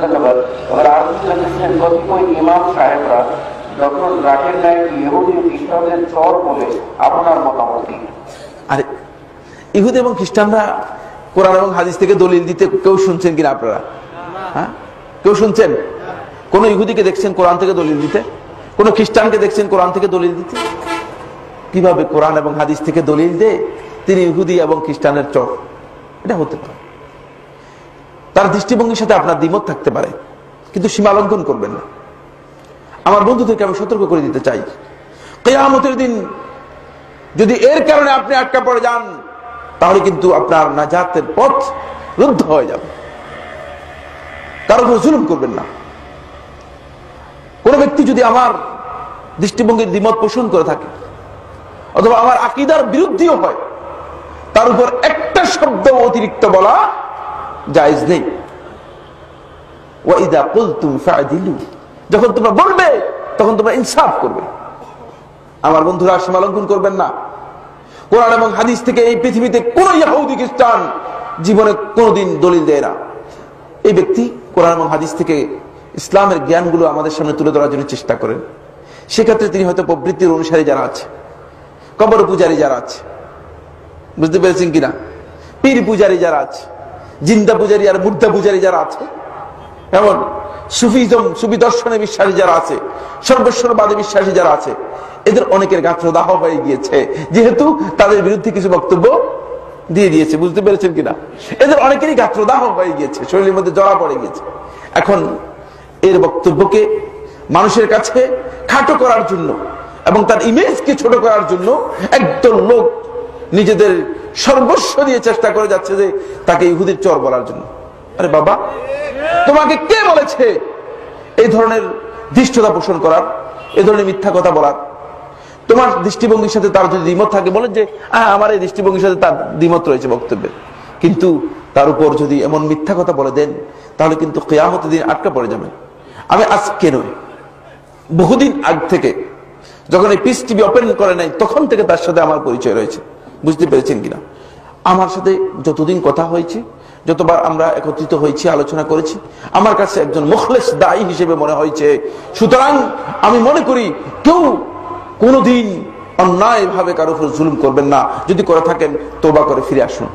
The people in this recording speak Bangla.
ধন্যবাদ। এবার কতিপয় ইমাম সাহেবরা যখন রাখেন নাই ইহুদি খ্রিস্টানদের চর বলে আপনার মতামত আর, ইহুদি এবং খ্রিস্টানরা কোরআন এবং হাদিস থেকে দলিল দিতে কেউ শুনছেন কিনা আপনারা? হ্যাঁ? কেউ শুনছেন? কোন ইহুদিকে দেখছেন কোরআন থেকে দলিল দিতে? কোন খ্রিস্টানকে দেখছেন কোরআন থেকে দলিল দিতে? কীভাবে কোরআন এবং হাদিস থেকে দলিল দে তিনি ইহুদি এবং খ্রিস্টানের চর। এটা হতে পারে। তার দৃষ্টিভঙ্গির সাথে আপনার দ্বিমত থাকতে পারে, কিন্তু সীমালঙ্ঘন করবেন না। আমার বন্ধুদেরকে আমি সতর্ক করে দিতে চাই। কেয়ামতের দিন যদি এর কারণে আপনি আটকা পড়ে যান, তাহলে কিন্তু আপনার নাজাতের পথ রুদ্ধ হয়ে যাবে। কারও উপর জুলুম করবেন না। কোন ব্যক্তি যদি আমার দৃষ্টিভঙ্গির দ্বিমত পোষণ করে থাকে, অথবা আমার আকিদার বিরুদ্ধেও হয়, তার উপর একটা শব্দ অতিরিক্ত বলা জায়জ নেই। ওয়াইদা কুলতুম ফাদিলু। যখন তোমরা বলবে, তখন তোমরা ইনসাফ করবে। আমার বন্ধুরা সীমালঙ্ঘন করবেন না। কোরআন এবং হাদিস থেকে এই পৃথিবীতে কোন ইহুদি খ্রিস্টান জীবনে কোনোদিন দলিল দেয় না। এই ব্যক্তি কোরআন এবং হাদিস থেকে ইসলামের জ্ঞানগুলো আমাদের সামনে তুলে ধরার জন্য চেষ্টা করেন। সেক্ষেত্রে তিনি হয়তো প্রবৃত্তির অনুসারী যারা আছে, কবর পূজারী যারা আছে, বুঝতে পেরেছেন কিনা? পীর পূজারী যারা আছে জিন্দা পূজারী আর মুর্দা পূজারী যারা আছে, এমন সুফিজম, সুফি দর্শনে বিশ্বাসী যারা আছে সর্বেশ্বরবাদী বিশ্বাসী যারা আছে, এদের অনেকের গাত্রদাহ হয়ে গিয়েছে। যেহেতু তাদের বিরুদ্ধে কিছু বক্তব্য দিয়ে দিয়েছে, বুঝতে পেরেছেন কিনা? এদের অনেকেরই গাত্রদাহ হয়ে গিয়েছে, শরীরের মধ্যে জড়া পড়ে গিয়েছে। এখন এর বক্তব্যকে মানুষের কাছে খাটো করার জন্য এবং তার ইমেজকে ছোট করার জন্য একদল লোক নিজেদের সর্বস্ব দিয়ে চেষ্টা করে যাচ্ছে যে তাকে ইহুদির চর বলার জন্য। আরে বাবা, তোমাকে কে বলেছে এই ধরনের দৃষ্টতা পোষণ করার, এই ধরনের মিথ্যা কথা বলার? তোমার দৃষ্টিভঙ্গির সাথে তার যদি দ্বিমত থাকে, বলেন যে আমার এই দৃষ্টিভঙ্গির সাথে তার দ্বিমত রয়েছে বক্তব্যে। কিন্তু তার উপর যদি এমন মিথ্যা কথা বলে দেন, তাহলে কিন্তু কেয়ামতের দিন আটকা পড়ে যাবেন আমি আজকে নই, বহুদিন আগ থেকে যখন এই পিস টিভি ওপেন করে নাই, তখন থেকে তার সাথে আমার পরিচয় রয়েছে। বুঝতে পেরেছেন কিনা? আমার সাথে যতদিন কথা হয়েছে, যতবার আমরা একত্রিত হয়েছি, আলোচনা করেছি, আমার কাছে একজন মুখলেস দায়ী হিসেবে মনে হয়েছে। সুতরাং আমি মনে করি কেউ কোনোদিন অন্যায় ভাবে কারও উপর জুলুম করবেন না। যদি করে থাকেন তোবা করে ফিরে আসুন।